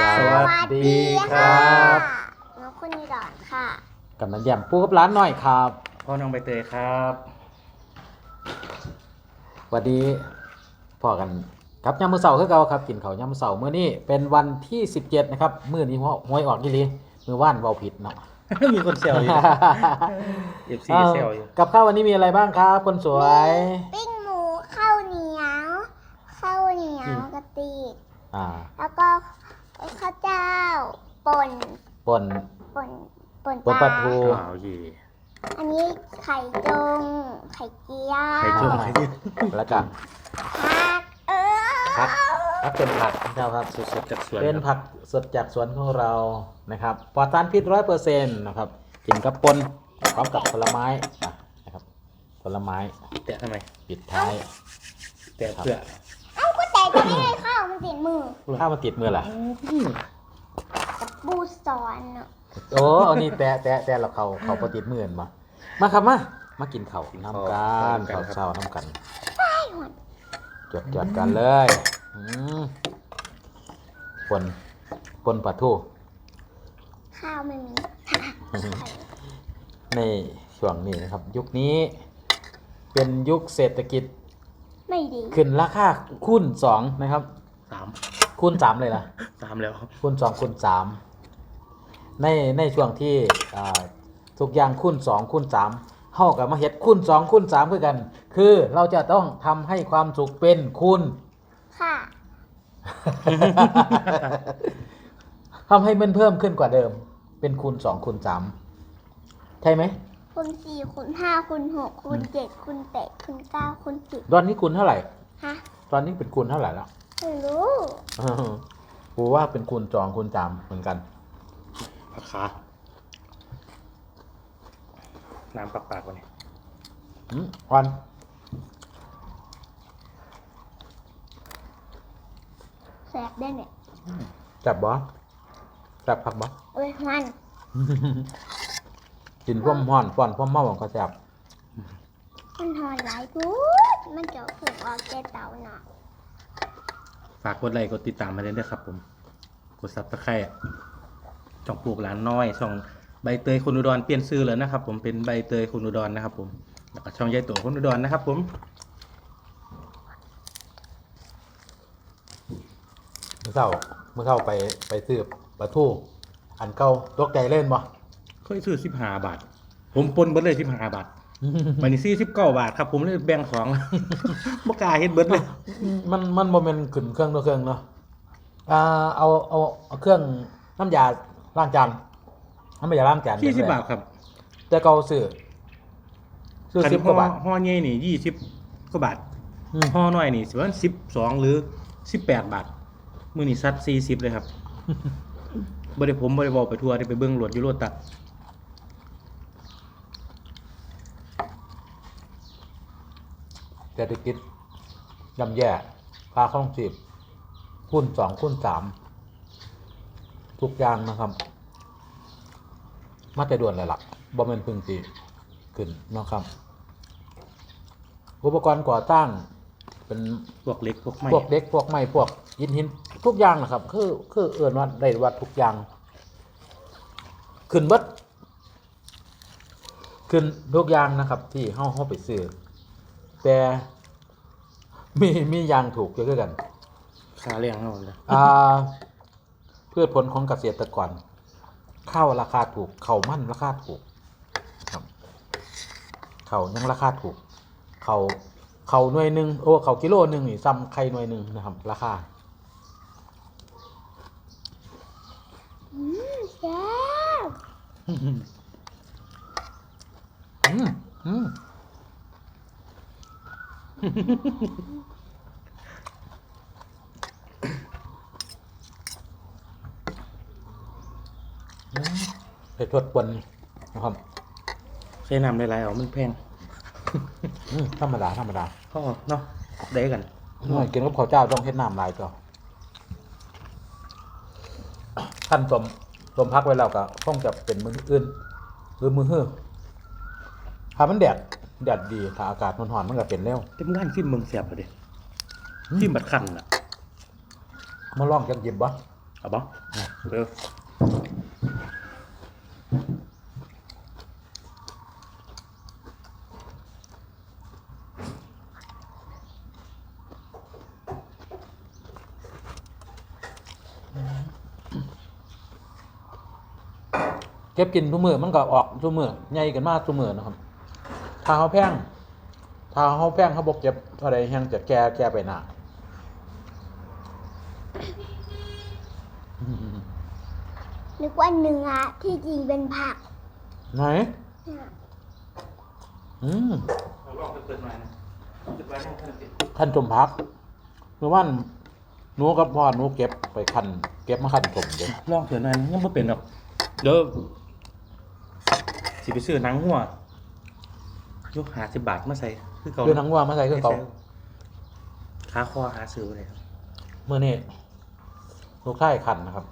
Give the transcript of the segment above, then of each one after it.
สวัสดีครับน้องคุณนีดอนค่ะกำลังแย่มปูกับร้านหน่อยครับพ่อน้องใบเตยครับสวัสดีพอกันครับยามมื้อเสาร์คือเก่าครับกินข้าวยามมื้อเสาร์มื้อนี้เป็นวันที่ 17 นะครับมื้อนี้หวยออกอีหลีมื้อว่านเว้าผิดเนาะมีคนเซลอยู่เอฟซีเซลอยู่กับข้าววันนี้มีอะไรบ้างครับคนสวย ปิ้งหมูข้าวเหนียวข้าวเหนียวกะติกอ่าแล้วก็ ข้าวเจ้าป่นป่นป่นป่นป่นปลาทูว้าวเย่อันนี้ไข่จง ไข่เจียวไข่จุ่มไข่จุ่มแล้วก็ผักเออผักผักเป็นผักนะครับสดๆจากสวนเป็นผักสดจากสวนของเรานะครับปลอดสารพิษร้อยเปอร์เซ็นต์นะครับกินกับปนพร้อมกับผลไม้อะนะครับผลไม้แตะทำไมปิดท้ายแตะเพื่อเอ้า ก็แต่ก็ไม่ได้ข้าวมันติดมือข้าวมันติดมือเหรอกับปูสอนเนอะโอ้อันนี้แตะแตะแตะเราเขาเขาปติดมือเห็นมามาครับมา มากินข้าวน้ำกันข้าวเช้าน้ำกันไอ้หนจดจดกันเลยอืมปนปนปลาทูข้าวไม่มีในช่วงนี้นะครับ ยุคนี้ เป็นยุคเศรษฐกิจ ไม่ดี ขึ้นราคาคูณสองนะครับ สามคูณสามเลยนะสามแล้วคูณสองคูณสามในในช่วงที่อ่าทุกอย่างคูณสองคูณสามเท่ากับมาเฮ็ดคูณสองคูณสามคือกัน คือเราจะต้องทำให้ความสุขเป็นคูณ ค่ะ ทำให้มันเพิ่มขึ้นกว่าเดิม เป็นคูณสองคูณสามใช่ไหม คูณสี่คูณห้าคูณหกคูณเจ็ดคูณแปดคูณเก้าคูณสิบตอนนี้คูณเท่าไหร่ ฮะตอนนี้เป็นคูณเท่าไหร่แล้ว ไม่รู้กูว่าเป็นคูณสองคูณสามเหมือนกันผักขาน้ำปักปากวันนี้อืมควันแสบได้เนี่ยจับบ่จับผักบ่เอ้ยมัน กินพ่วมห่อนฟ่อนพ่วมเมาของก็จับมันหอนหลายพูดมันจะผึ่งออกแกเตาหน่อยฝากกดไลค์กดติดตามมาเลยด้วยครับผม กดซับสไครต์ช่องปลูกหลานน้อย ช่องใบเตยคนอุดรเปลี่ยนชื่อแล้วนะครับ ผมเป็นใบเตยคนอุดรนะครับ ผมแล้วก็ช่องยายตัวคนอุดรนะครับ ผมเมื่อเช้าเมื่อเช้าไปไปซื้อปลาทูอันเก่าตกใจเล่นบ่ เคยซื้อสิบห้าบาท ผมปนเบิดเลยสิบห้าบาทวันนี้สี่สิบเก้าบาทครับ ผมเลยแบ่งของบ่กล้าเฮ็ดเบิดเลยมันมันโมเมนขึ้นเครื่องตัวเครื่องเนาะอ่าเอาเอาเอาเครื่องน้ำยาล้างจานน้ำยาล้างจานสี่สิบบาทครับ แต่เก่าซื้อซื้อคันสิบกว่าบาทห่อห่อใหญ่นี่ยี่สิบกว่าบาทอืมห่อน้อยนี่สิว่าสิบสองหรือสิบแปดบาทมือนี่ซัดสี่สิบเลยครับบ่ได้ผมบ่ได้บอกไปทัวร์ได้ไปเบิ่งรถอยู่รถตัด เศรษฐกิจย่ำแย่ค่าครองชีพคูณสองคูณสามทุกอย่างนะครับ มาแต่ด่วนเลยล่ะบ่แม่นพึ่งสีขึ้นเนาะครับ อุปกรณ์ก่อสร้าง เป็นพวกเล็กพวกไม้พวกเด็กพวกไม้พวกยินหินทุกอย่างนะครับ คือคือเอื่นว่าได้ว่าทุกอย่าง ขึ้นเบัดขึ้นทุกอย่างนะครับ ที่เฮาเฮาไปซื้อ แต่มีมีอย่างถูกเยอะคือกันค่าแรงเท่านั้นเลยอ่าพืชผลของเกษตรกรข้าวราคาถูกเขาวมั่นราคาถูกครับเขาวยังราคาถูกเขาเขาหน่วยหนึ่งโอ้เขากิโลหนึ่งนี่ซ้ำไข่หน่วยหนึ่งนะครับ ราคาอืมแซ่บอืมอืม ไปทวดปนนะครับใช้น้ำหลายๆเอามันแพงอืมธรรมดาธรรมดาก็เนาะได้กันหน่อยกินกับข้าวเจ้าต้องเฮ็ดน้ำลายตัวท่านสมสมพักไว้แล้วก็คงจะเป็นมืออื่น หรือมือเฮือถ้ามันแดด แดดดีถ้าอากาศมันร้อนมันก็เป็นเร็วเต็มงานซิมเมืองเสียบเลยดิซิมบัดคันอะมาลองจังหยิบบ่เอาบ่เร็วเก็บกินทุกมือมันก็ออกทุกมือใหญ่กันมากทุกมือนะครับ ถ้าเขาแพงถ้าเขาแพงเขาบอกเก็บเท่าไรยังจะแก่แก่ไปหนาอืมนึกว่าเนื้อที่จริงเป็นผัก ไหน อืมเราลองเปิดมานะเปิดไว้ให้ท่านติดขั้นชมพักเมื่อวานหนูกับพ่อหนูเก็บไปคันเก็บมาคันชมเด็ลองเปิดหน่อยนะยังไม่เป็นหรอกเดี๋ยวสิไปซื้อหนังหัว ยกหาสิบบาทมาใส่คือเขาคือทั้งว่ามาใส่คือเขาขาคอหาซื้อเลยครับเมื่อนี้ลูกชายคันนะครับ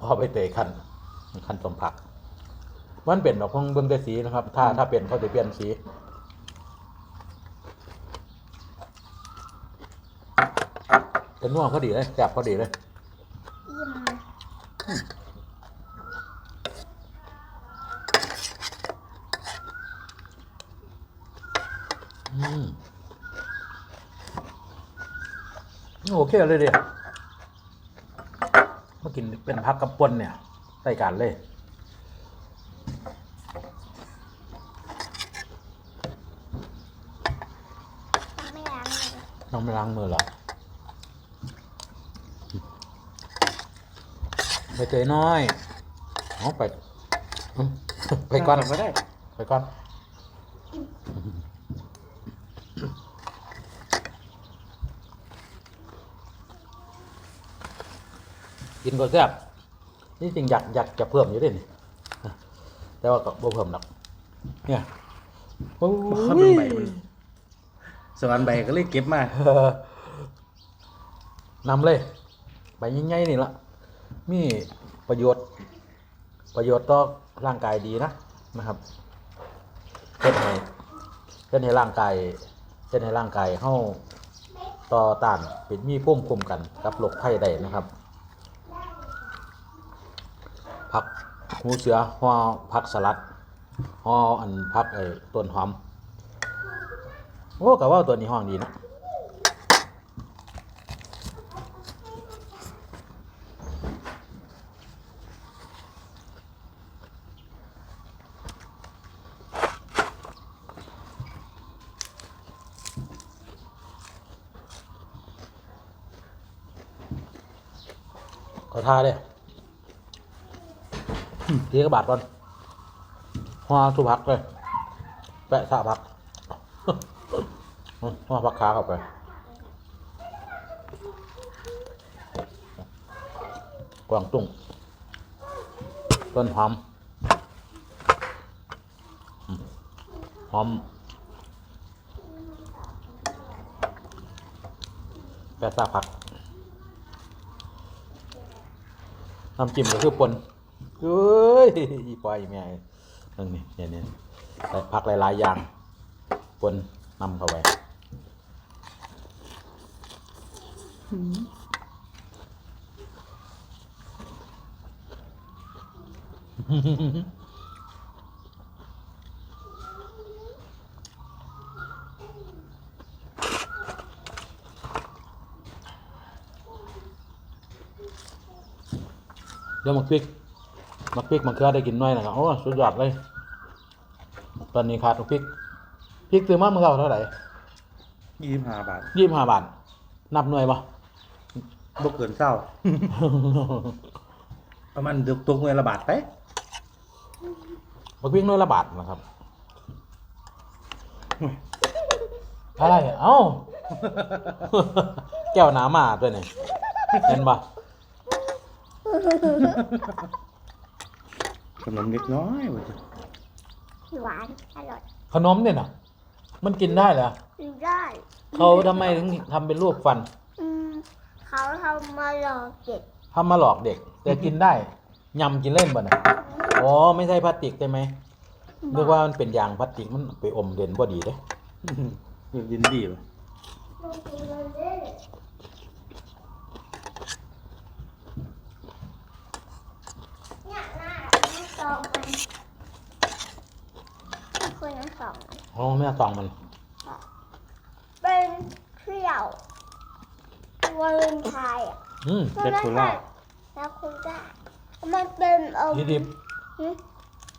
พอไปเตะคันคันสมผัก มันเป็นดอกของเบิ้งแต่สีนะครับ ถ้าถ้าเป็นเขาจะเปลี่ยนสีเป็นน่วงพอดีเลยแสบพอดีเลย อิ่ม อืม โอเคเลยเดียมากินเป็นพักกับปนเนี่ยใส่กันเลยไม่ล้างเลยน้องไม่ล้างมือเหรอไปเตยน้อย เอาไปอืมไปก่อนไม่ได้ไปก่อน กินก็แซ่บนี่จริงอยากอยากจะเพิ่มอยู่ด้วยนี่แต่ว่าก็บ่เพิ่มหรอกเนี่ยโอ้ยเขาเป็นใบมันสวรรค์ใบก็เลยเก็บมาเออนำเลยใบใหญ่ๆนี่ละมีประโยชน์ ประโยชน์ต่อร่างกายดีนะนะครับเช่นให้เช่นให้ร่างกายเช่นให้ร่างกายเข้าต่อต้านเป็นมีพุ่มคุมกันกับโรคไข้ได้นะครับ ผักหูเสือห่อผักสลัดห่ออันผักไอ้ต้นหอม โอ้กับว่าตัวนี้ห้องดีนะขอทาเด้ เทีกระบาดก่อนห่อทุพักเลยแปะสาพักห่อพักขาเข้าไปกวางตุ้งต้นหอมอืมหอมแปะสาพักน้ำจิ้มก็คือปน เอ้ยอีปอยอีแม่เรื่องนี้เนี่ยเนี่ยใส่ผักหลายๆอย่างปนนำเข้าไปเดี๋ยวมักพริก มักพริกมักเขือได้กินหน้อยนะครับโอ้สุดยอดเลย ตอนนี้ขาดมักพริกพริกซื้อมาเมื่อเช้าเท่าไหร่ยี่สิบห้าบาทยี่สิบห้าบาท นับหน่วยปะบ่เกินเศร้า ประมาณเดือกตกเงินละบาทไปบักวิ่งหน่วยละบาทนะครับอะไรอะเอ้า แก้วน้ำมาด้วยนี่เห็นปะ ขนมเล็กน้อยว่าจะหวานอร่อยขนมเนี่ยนะมันกินได้เหรอกินได้เขาทำไมถึงทำเป็นรูปฟันอืมเขาทำมาหลอกเด็กทำมาหลอกเด็ก แต่กินได้ยำกินเล่นบ่นะอ๋อไม่ใช่พลาสติกใช่ไหมนึกว่ามันเป็นยางพลาสติกมันไปอมเด่นบ่ดีเด้ยินดีป่ะ องมันคุณทั้งสองมันห้องแม่ซองมันเป็นเที่ยววาเลนไทน์อะอืมเจ็ดโคล่าแล้วคุณได้มันเป็นเออยีดิบ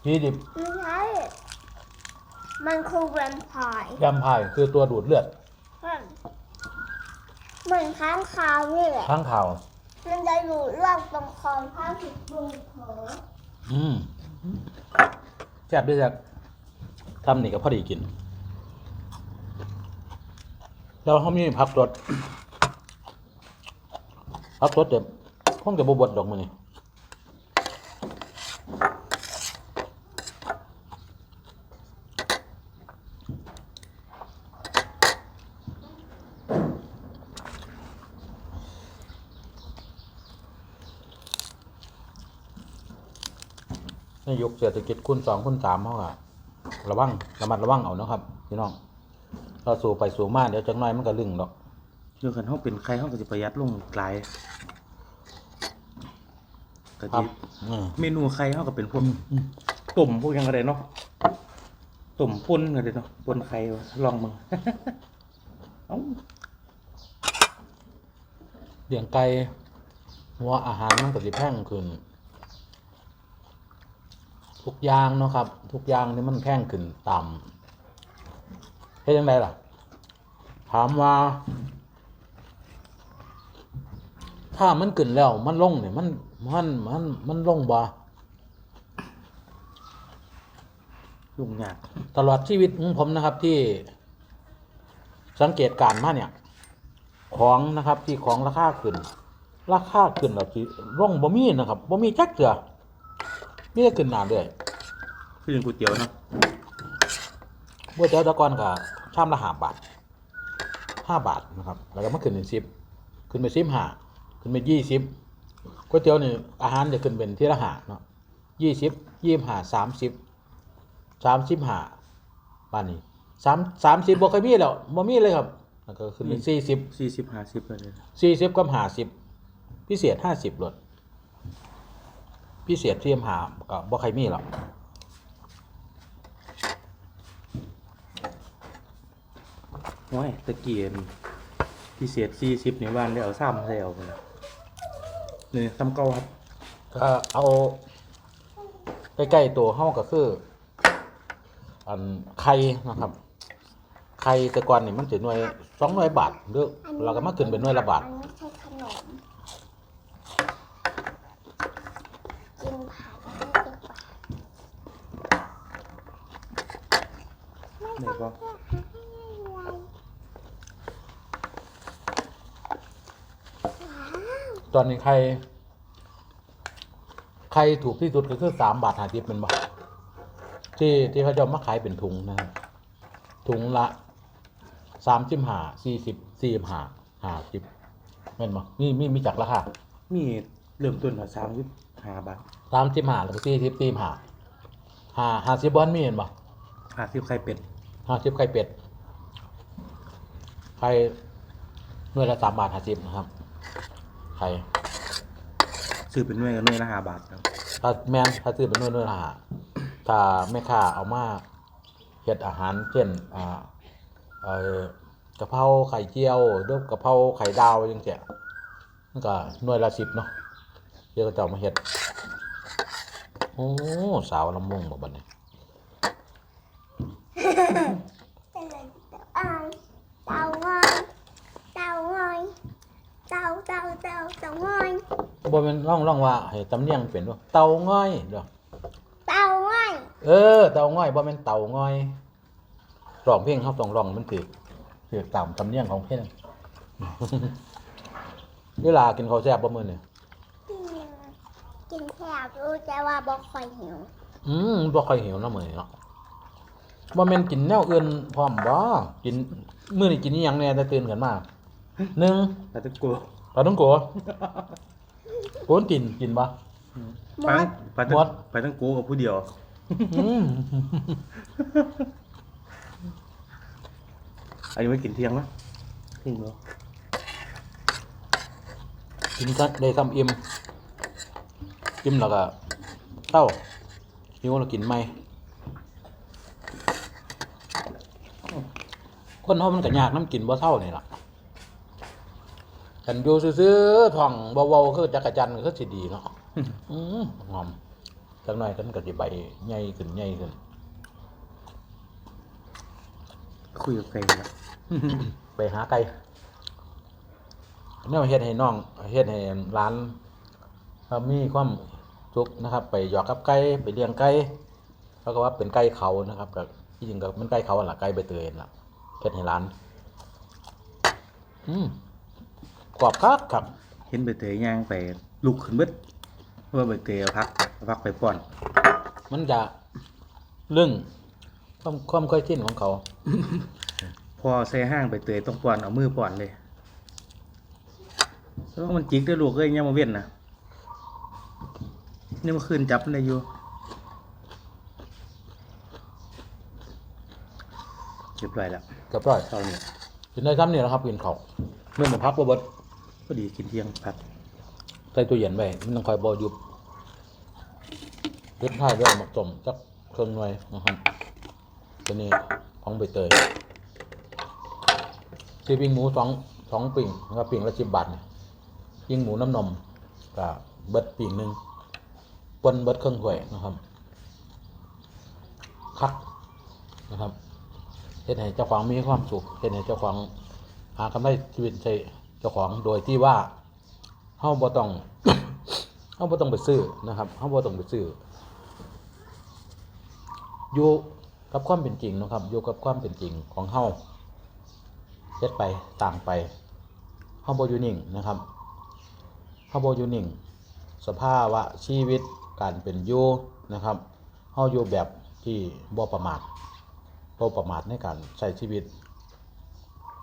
ยีดิบไม่ใช่มันคือแวมไพร์ยำพายคือตัวดูดเลือดเหมือนค้างคาวนี่แหละข้างข่าวมันจะอยู่เรื่องตรงคอข้างผิดบุงเผลออืม แซ่บด้วยจ้ะทำนี่ก็พอดีกิน แล้วเขามีผักสดผักสดเดี๋ยวคงจะบวบดดอกมือนี่ ในยุคเศรษฐกิจคูณสองคูณสามเขาอะระวังระมัดระวังเอานะครับพี่น้องเราสู่ไปสู่มาเดี๋ยวจังน้อยมันก็ลึงดอกเรื่องกันเฮาเป็นใครเฮาก็สิประหยัดลงหลายก็ครัสิบอืมเมนูใครเฮาก็เป็นพวกตุ่มพวกหยังก็ได้เนาะตุ่มป่นก็ได้เนาะป่นไข่วะลองมึงเอ้าเลี้ยงไก่หัวอาหารมันก็สิแพงขึ้น ทุกอย่างเนาะครับ ทุกอย่างนี่มันแพงขึ้นต่ำเฮ็ดยังไงล่ะ ถามว่า ถ้ามันขึ้นแล้วมันลงเนี่ยมันมันมันมันลงบ่ยุ่งยากตลอดชีวิตของผมนะครับที่สังเกตการณ์มาเนี่ย ของนะครับที่ของราคาขึ้น ราคาขึ้นแล้วที่ร่องบ่มีนะครับบ่มีจักเถื่อ มีแต่ขึ้นหนาเรื่อยคือกินก๋วยเตี๋ยวเนาะบัวเจ้าตะกอนกับชามละห้าบาทห้าบาทนะครับ แล้วก็มาขึ้นเป็นสิบขึ้นไปสิบห้าขึ้นไปยี่สิบก๋วยเตี๋ยวนี่อาหารจะขึ้นเป็นที่ละห้าเนาะยี่สิบยี่ห้าสามสิบสามสิบห้าบาทนี้สามสามสิบบ่เคยมีแล้วบ่มีเลยครับแล้วก็ขึ้นเป็นสี่สิบ40 50ก็เลยสี่สิบกับห้าสิบพิเศษห้าสิบลด พิเศษเทียมหาก็บ่ใครมีหรอกโอ้ยตะเกียนพิเศษ40นี่ว่านได้เอาซ้ำใส่เอาไปแล้วนี่ซ้ำเก่าครับก็เอาใกล้ๆตัวเฮาก็คืออันไข่นะครับไข่แต่ก่อนนี่มันสิหน่วยสองหน่วยบาทหรือเราก็มาขึ้นเป็นหน่วยละบาท มันไม่ใช่ขนมกินผัดไม่กินผัด ได้บ่ ตอนนี้ไข่ไข่ถูกที่สุดก็คือสามบาทห้าสิบเป็นบาทที่ที่เขาจะเอามาขายเป็นถุงนะครับถุงละสามสิบห้าสี่สิบสี่สิบห้าห้าสิบเห็นบ่มีมีมีจักราคามีเริ่มต้นละ35บาทสามสิบห้าแล้วก็สี่สิบสี่สิบห้าห้าห้าสิบบอลมีเห็นบ่50ไข่เป็ดห้าสิบไข่เป็ดไข่หน่วยละสามบาทห้าสิบนะครับ ไข่ซื้อเป็นหน่วยก็หน่วยละ5บาทครับถ้าแม่นถ้าซื้อเป็นหน่วยหน่วยละห้าถ้าแม่ค้าเอามาเฮ็ดอาหารเช่นอ่าเอ่อกะเพราไข่เจียวหรือกะเพราไข่ดาวจังซี่มันก็หน่วยละสิบเนาะเดี๋ยวก็จะเอามาเฮ็ดโอ้สาวลำมงบ่บัดนี้เป็นอะไรเต่าเต่างอยเต่างอยเต่าเต่าเต่าเต่างอย บ่แม่นร่องร่องว่าให้ตำเนียงเป็นว่าเตาง่อยเด้อเต่างอยเออเตาง่อยบ่แม่นเตาง่อยร้องเพลงเฮาต้องร้องมันถูกถูกตามตำเนียงของเพลงเวลากินข้าวแซ่บบ่มื้อนี่กินกินแทบรู้แต่ว่าบอกคอยหิวอืมบ่ค่อยหิวเนาะมื้อนี้เนาะบ่แม่นกินแนวอื่นพร้อมบ่กินมื้อนี้กินอีหยังแหน่แต่ตื่นขึ้นมาหนึ่งปลาตะกัวปลาต้องโก โกนกินกินบ่หมปลาดปลาตะหมดปลาตะกัวกับผู้เดียว อืมอันนี้ไว้กินเที่ยงนะเที่ยงเนาะกินซะได้ซ้ำอิ่มอิ่มแล้วก็เต้าหิวเรากินไหมคนเฮามันก็ยากน้ำกินบ่เท่านี่ล่ะ กันอยู่ซื่อๆท้องเบาๆคือจักรจันทร์ก็คือสิดีเนาะอืมหอมจักหน่อยกันก็สิใบใหญ่ขึ้นใหญ่ขึ้น คุยกับใครละไปหาไก่เนี่ยเฮ็ดให้น้องเฮ็ดให้ร้านครับมีความสุขนะครับ ไปหยอกกับไก่ไปเลี้ยงไก่แล้วก็ว่าเป็นไก่เขานะครับก็ที่จริงก็มันไก่เขาล่ะไก่ใบเตยนั่นล่ะเฮ็ดให้ร้าน อืม กรอบคักครับเห็นใบเตยย่างไปลุกขึ้นเบิดเพราะว่าใบเตยเอาพักเอาพักไปป้อน มันจะเรื่องความความเคยชินของเขา พอใส่ห้างใบเตยต้องป้อนเอามือป้อนเลยแล้วมันจิกได้ลูกเอ้ยยังมาเว้นนะนี่มันคืนจับมันได้อยู่เรียบร้อยแล้วเรียบร้อยเท่านี้กินได้ซ้ำนี่แหละครับกินเขาวเมื่อมันพักบ่เบิด พอดีกินเที่ยงพักใส่ตู้เย็นไว้มันต้องคอยบอยุบเล็ดท้ายด้วยหมักต้มจักเครื่องหน่วยนะครับตัวนี้ของใบเตยซีปิ้งหมูสองสองปิ่งแล้วก็ปิ่งละสิบบาทเนี่ยปิ้งหมูน้ำนมกับเบิดปิ่งหนึ่งปนเบิดเครื่องถ้วยนะครับคักนะครับเฮ็ดให้เจ้าของมีความสุขเฮ็ดให้เจ้าของหากำไรชีวิตใช้ เจ้าของโดยที่ว่าเฮาบ่ต้องเฮาบ่ต้องไปซื้อนะครับเฮาบ่ต้องไปซื้ออยู่กับความเป็นจริงนะครับอยู่กับความเป็นจริงของเฮาเฮ็ดไปต่างไปเฮาบ่อยู่นิ่งนะครับเฮาบ่อยู่นิ่ง สภาวะชีวิตการเป็นอยู่นะครับเฮาอยู่แบบที่บ่ประมาทบ่ประมาทในการใช้ชีวิต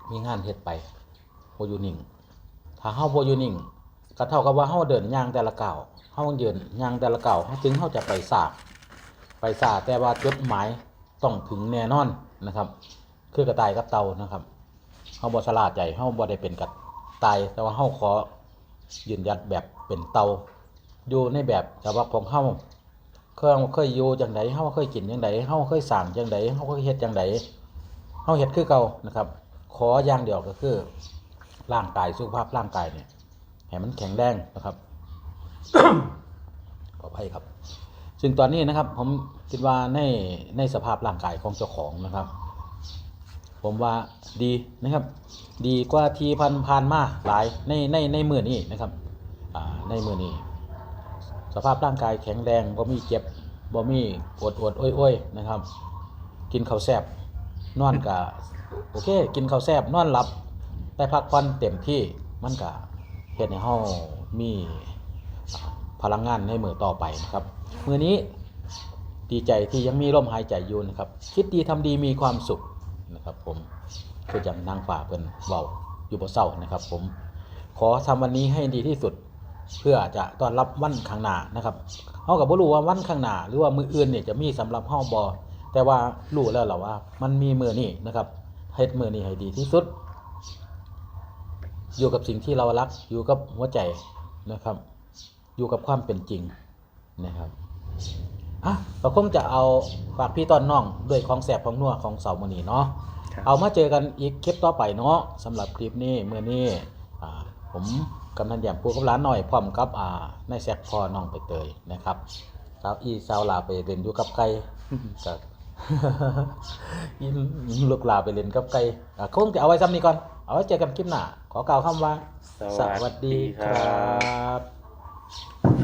มีงานเฮ็ดไป บ่อยู่นิ่ง ถ้าเฮาบ่อยู่นิ่งก็เท่ากับว่าเฮาเดินย่างแต่ละเก้าวเฮาเดินย่างแต่ละเก้าวถึงเฮาจะไปสาไปสาแต่ว่าจุดหมายต้องถึงแน่นอนนะครับ คือกระต่ายกับเต่านะครับเฮาบ่ฉลาดใจเฮาบ่ได้เป็นกระต่ายแต่ว่าเฮาขอยืนยันแบบเป็นเต่าอยู่ในแบบฉบับของเฮาเคยเคยอยู่จังไดเฮาเคยกินจังไดเฮาเคยสร้างจังไดเฮาเคยเฮ็ดจังไดเฮาเฮ็ดคือเก่านะครับ ขออย่างเดียวก็คือ ร่างกายสุขภาพร่างกายเนี่ยให้มันแข็งแรงนะครับขออภัยครับ ซึ่งตอนนี้นะครับ ผมคิดว่าในในสภาพร่างกายของเจ้าของนะครับ ผมว่าดีนะครับ ดีกว่าที่พันผ่านมาหลายในในในมือนี้นะครับในมือนี้ สภาพร่างกายแข็งแรงบ่มีเจ็บบ่มีปวดปวดอ้อยอ้อยนะครับ กินข้าวแซ่บนอนกะโอเค กินข้าวแซ่บนอนหลับ ได้พักผ่อนเต็มที่มันก็เฮ็ดให้เฮามีพลังงานในมือต่อไปนะครับมือนี้ดีใจที่ยังมีลมหายใจอยู่นะครับ คิดดีทำดีมีความสุขนะครับผมคือจังนางฝ่าเพิ่นเว้าอยู่บ่เศร้านะครับ ผมขอทำวันนี้ให้ดีที่สุด เพื่อจะต้อนรับวันข้างหน้านะครับเฮาก็บ่รู้ว่าวันข้างหน้าหรือว่ามื้ออื่นเนี่ยจะมีสำหรับเฮาบ่แต่ว่ารู้แล้วล่ะว่า มันมีมือนี้นะครับเฮ็ดมือนี้ให้ดีที่สุด อยู่กับสิ่งที่เรารักอยู่กับหัวใจนะครับ อยู่กับความเป็นจริงนะครับอะเราคงจะเอาฝากพี่ต้อนน้องด้วยของแสบของนัวของเสาร์มอนีเนาะครับเอามาเจอกันอีกคลิปต่อไปเนาะสำหรับคลิปนี้เมื่อนี้อ่าผมกำนันแยมปูกับร้านหน่อยพร้อมกับอ่านายแซกพอน้องไปเตยนะครับสาวอีสาวลาไปเล่นอยู่กับไก่กับยินลูกลาไปเล่นกับไก่อะคงจะเอาไว้ซ้ำนี้ก่อน เอาไว้เจอกันคลิปหน้า ขอกล่าวคำว่า สวัสดีครับครับ